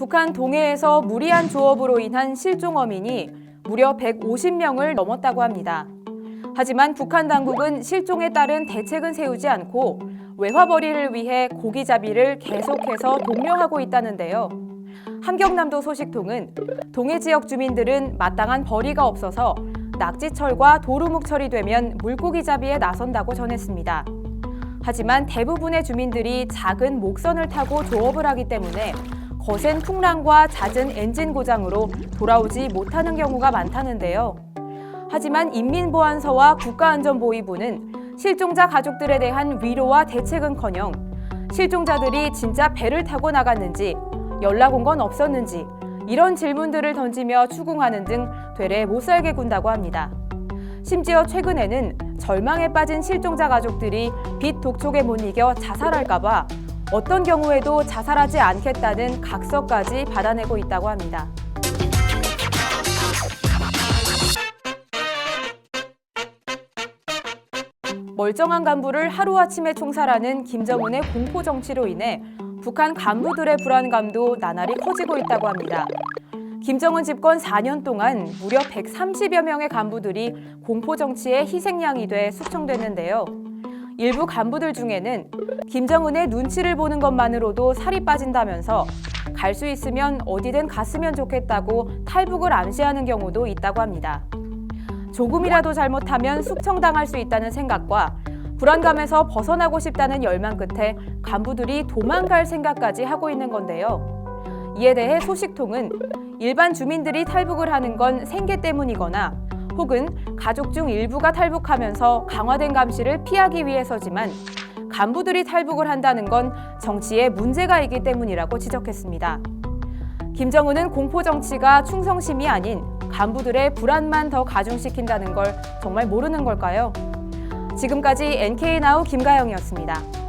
북한 동해에서 무리한 조업으로 인한 실종 어민이 무려 150명을 넘었다고 합니다. 하지만 북한 당국은 실종에 따른 대책은 세우지 않고 외화벌이를 위해 고기잡이를 계속해서 독려하고 있다는데요. 함경남도 소식통은 동해 지역 주민들은 마땅한 벌이가 없어서 낙지철과 도루묵 철이 되면 물고기 잡이에 나선다고 전했습니다. 하지만 대부분의 주민들이 작은 목선을 타고 조업을 하기 때문에 거센 풍랑과 잦은 엔진 고장으로 돌아오지 못하는 경우가 많다는데요. 하지만 인민보안서와 국가안전보위부는 실종자 가족들에 대한 위로와 대책은커녕 실종자들이 진짜 배를 타고 나갔는지 연락 온 건 없었는지 이런 질문들을 던지며 추궁하는 등 되레 못 살게 군다고 합니다. 심지어 최근에는 절망에 빠진 실종자 가족들이 빚 독촉에 못 이겨 자살할까봐 어떤 경우에도 자살하지 않겠다는 각서까지 받아내고 있다고 합니다. 멀쩡한 간부를 하루아침에 총살하는 김정은의 공포 정치로 인해 북한 간부들의 불안감도 나날이 커지고 있다고 합니다. 김정은 집권 4년 동안 무려 130여 명의 간부들이 공포 정치의 희생양이 돼 숙청됐는데요. 일부 간부들 중에는 김정은의 눈치를 보는 것만으로도 살이 빠진다면서 갈 수 있으면 어디든 갔으면 좋겠다고 탈북을 암시하는 경우도 있다고 합니다. 조금이라도 잘못하면 숙청당할 수 있다는 생각과 불안감에서 벗어나고 싶다는 열망 끝에 간부들이 도망갈 생각까지 하고 있는 건데요. 이에 대해 소식통은 일반 주민들이 탈북을 하는 건 생계 때문이거나 혹은 가족 중 일부가 탈북하면서 강화된 감시를 피하기 위해서지만 간부들이 탈북을 한다는 건 정치에 문제가 있기 때문이라고 지적했습니다. 김정은은 공포 정치가 충성심이 아닌 간부들의 불안만 더 가중시킨다는 걸 정말 모르는 걸까요? 지금까지 NK나우 김가영이었습니다.